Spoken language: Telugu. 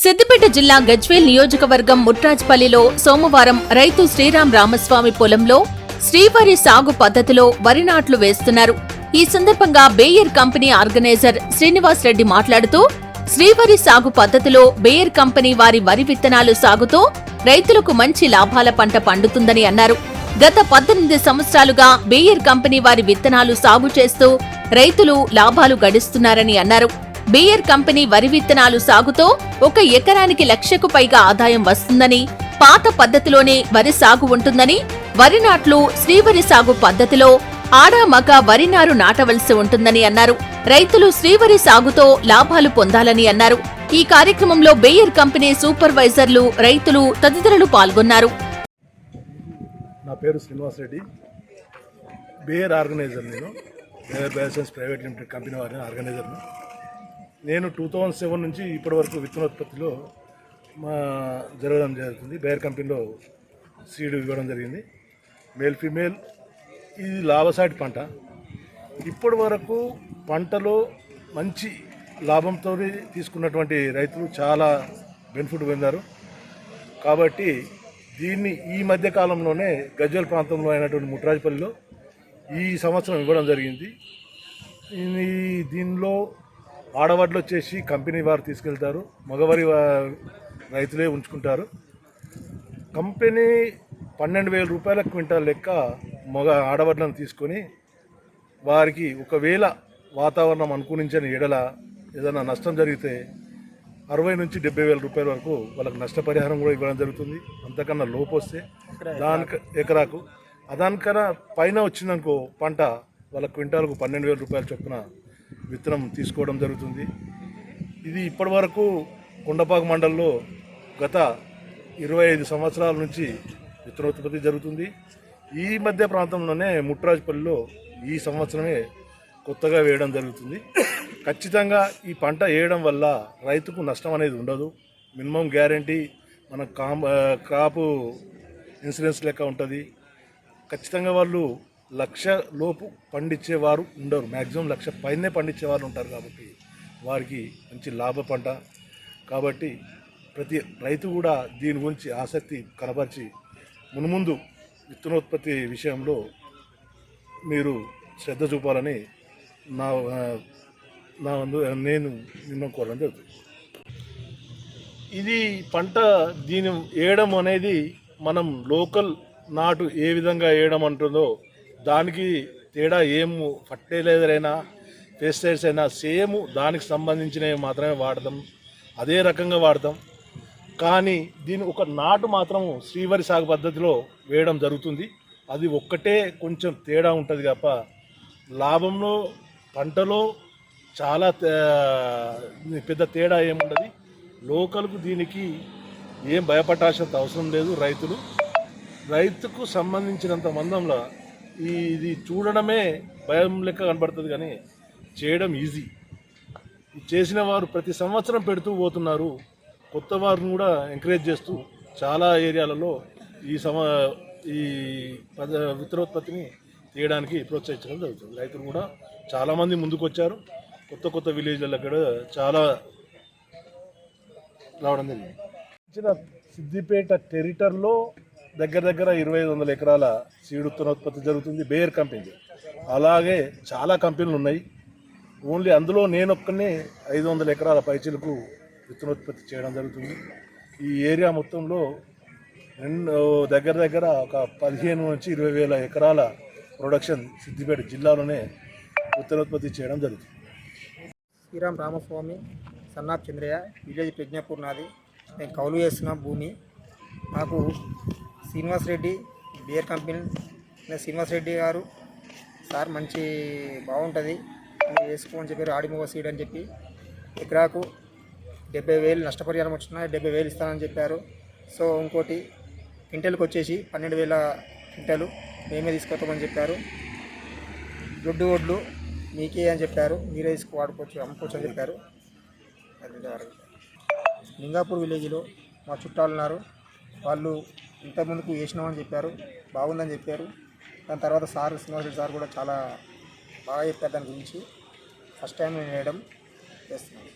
సిద్దిపేట జిల్లా గజ్వేల్ నియోజకవర్గం ముట్రాజ్పల్లిలో సోమవారం రైతు శ్రీరామ్ రామస్వామి పొలంలో శ్రీవరి సాగు పద్ధతిలో వరి నాట్లు వేస్తున్నారు. ఈ సందర్భంగా Bayer company organiser Srinivas Reddy మాట్లాడుతూ శ్రీవరి సాగు పద్ధతిలో బేయర్ కంపెనీ వారి వరి విత్తనాలు సాగుతో రైతులకు మంచి లాభాల పంట పండుతుందని అన్నారు. గత పద్దెనిమిది సంవత్సరాలుగా బేయర్ కంపెనీ వారి విత్తనాలు సాగు చేస్తూ రైతులు లాభాలు గడిస్తున్నారని అన్నారు. బీయర్ కంపెనీ వరి విత్తనాలు సాగుతో ఒక ఎకరానికి లక్షకు పైగా ఆదాయం వస్తుందని పాత పద్ధతిలోనే వరి సాగు ఉంటుందని వరి నాట్లు శ్రీవరి సాగు పద్ధతిలో ఆడా మగ వరి నారు నాటవలసి ఉంటుందని అన్నారు. రైతులు శ్రీవరి సాగుతో లాభాలు పొందాలని అన్నారు. ఈ కార్యక్రమంలో బేయర్ కంపెనీ సూపర్వైజర్లు రైతులు తదితరులు పాల్గొన్నారు. నా పేరు శ్రీనివాస్ రెడ్డి. బేయర్ ఆర్గనైజర్ నేను. Bayer bioscience private limited company వారిని ఆర్గనైజర్ను. నేను టూ థౌజండ్ సెవెన్ నుంచి ఇప్పటి వరకు విత్తనోత్పత్తిలో మా జరగడం జరుగుతుంది. బేర్ కంపెనీలో సీడ్ ఇవ్వడం జరిగింది. మేల్ ఫీమేల్ ఇది లాభసాటి పంట. ఇప్పటి వరకు పంటలో మంచి లాభంతో తీసుకున్నటువంటి రైతులు చాలా బెనిఫిట్ పొందారు. కాబట్టి దీన్ని ఈ మధ్య కాలంలోనే గజ్వల్ ప్రాంతంలో అయినటువంటి ముట్రాజపల్లిలో ఈ సంవత్సరం ఇవ్వడం జరిగింది. దీనిలో ఆడవడ్లు వచ్చేసి కంపెనీ వారు తీసుకెళ్తారు. మగవారి రైతులే ఉంచుకుంటారు. కంపెనీ పన్నెండు వేల రూపాయల క్వింటాల్ లెక్క మగ ఆడవడ్లను తీసుకొని వారికి ఒకవేళ వాతావరణం అనుకూలించని ఎడల ఏదైనా నష్టం జరిగితే అరవై నుంచి డెబ్బై వేల రూపాయల వరకు వాళ్ళకి నష్టపరిహారం కూడా ఇవ్వడం జరుగుతుంది. అంతకన్నా లోపు వస్తే దానికి ఎకరాకు. దానికన్నా పైన వచ్చిందనుకో పంట వాళ్ళ క్వింటాల్కు పన్నెండు వేల రూపాయల చొప్పున విత్తనం తీసుకోవడం జరుగుతుంది. ఇది ఇప్పటి వరకు కొండపాక మండలంలో గత ఇరవై ఐదు సంవత్సరాల నుంచి విత్తనోత్పత్తి జరుగుతుంది. ఈ మధ్య ప్రాంతంలోనే ముట్రాజపల్లిలో ఈ సంవత్సరమే కొత్తగా వేయడం జరుగుతుంది. ఖచ్చితంగా ఈ పంట వేయడం వల్ల రైతుకు నష్టం అనేది ఉండదు. మినిమం గ్యారంటీ మన కాంబ క్రాపు ఇన్సూరెన్స్ లెక్క ఉంటుంది. ఖచ్చితంగా వాళ్ళు లక్ష లోపు పండించేవారు ఉండరు. మ్యాక్సిమం లక్ష పైనే పండించేవారు ఉంటారు కాబట్టి వారికి మంచి లాభ పంట. కాబట్టి ప్రతి రైతు కూడా దీని గురించి ఆసక్తి కనపరిచి మునుముందు విత్తనోత్పత్తి విషయంలో మీరు శ్రద్ధ చూపాలని నా నా వందు నేను మిమ్మల్ని కోరడం జరుగుతుంది. ఇది పంట దీని వేయడం అనేది మనం లోకల్ నాటు ఏ విధంగా వేయడం అంటుందో దానికి తేడా ఏం ఫర్టిలైజర్ అయినా పెస్టిసైడ్స్ అయినా సేమ్ దానికి సంబంధించినవి మాత్రమే వాడతాం అదే రకంగా వాడతాం కానీ దీని ఒక నాటు మాత్రం శ్రీవరి సాగు పద్ధతిలో వేయడం జరుగుతుంది. అది ఒక్కటే కొంచెం తేడా ఉంటుంది తప్ప లాభంలో పంటలో చాలా తే- పెద్ద తేడా ఏముండదు లోకల్కు దీనికి ఏం భయపడాల్సినంత అవసరం లేదు రైతులు. రైతుకు సంబంధించినంత మందంలో ఇది చూడడమే భయం లెక్క కనబడుతుంది కానీ చేయడం ఈజీ చేసిన వారు ప్రతి సంవత్సరం పెడుతూ పోతున్నారు. కొత్త వారిని కూడా ఎంకరేజ్ చేస్తూ చాలా ఏరియాలలో ఈ సమ ఈ పద విత్తనోత్పత్తిని తీయడానికి ప్రోత్సహించడం జరుగుతుంది. రైతులు కూడా చాలామంది ముందుకొచ్చారు. కొత్త కొత్త విలేజ్లలో కూడా చాలా రావడం జరిగింది. ఇచ్చిన సిద్దిపేట టెరిటర్లో దగ్గర దగ్గర ఇరవై ఐదు వందల ఎకరాల సీడ్ ఉత్పత్తి జరుగుతుంది బేయర్ కంపెనీ అలాగే చాలా కంపెనీలు ఉన్నాయి. ఓన్లీ అందులో నేను ఒక్కనే ఐదు వందల ఎకరాల పైచీలకు విత్తనోత్పత్తి చేయడం జరుగుతుంది. ఈ ఏరియా మొత్తంలో రెండు దగ్గర దగ్గర ఒక పదిహేను నుంచి ఇరవై వేల ఎకరాల ప్రొడక్షన్ సిద్దిపేట జిల్లాలోనే విత్తనోత్పత్తి చేయడం జరుగుతుంది. శ్రీరామ్ రామస్వామి సన్నాథ్ చంద్రయ్య విలేజ్ ప్రజ్ఞాపూర్ నాది. నేను కౌలు చేస్తున్న భూమి. నాకు శ్రీనివాస్ రెడ్డి బియర్ కంపెనీ శ్రీనివాస్ రెడ్డి గారు. సార్ మంచి బాగుంటుంది. మీరు వేసుకోమని చెప్పారు ఆడిమోగ సీడ్ అని చెప్పి ఎకరాకు డెబ్బై వేలు నష్టపరిహారం వచ్చినా డెబ్బై వేలు ఇస్తానని చెప్పారు. సో ఇంకోటి క్వింటల్కి వచ్చేసి పన్నెండు వేల క్వింటలు మేమే తీసుకొస్తామని చెప్పారు. దొడ్డు ఒడ్లు మీకే అని చెప్పారు. మీరే తీసుకు వాడుకోవచ్చు అమ్ముకోవచ్చు అని చెప్పారు. లింగాపూర్ విలేజ్లో మా చుట్టాలు ఉన్నారు వాళ్ళు ఇంతకుముందుకు వేసినామని చెప్పారు బాగుందని చెప్పారు. దాని తర్వాత సార్ శ్రీనివాసరెడ్డి సార్ కూడా చాలా బాగా చెప్పారు దాని గురించి. ఫస్ట్ టైం నేను వేయడం చేస్తున్నాను.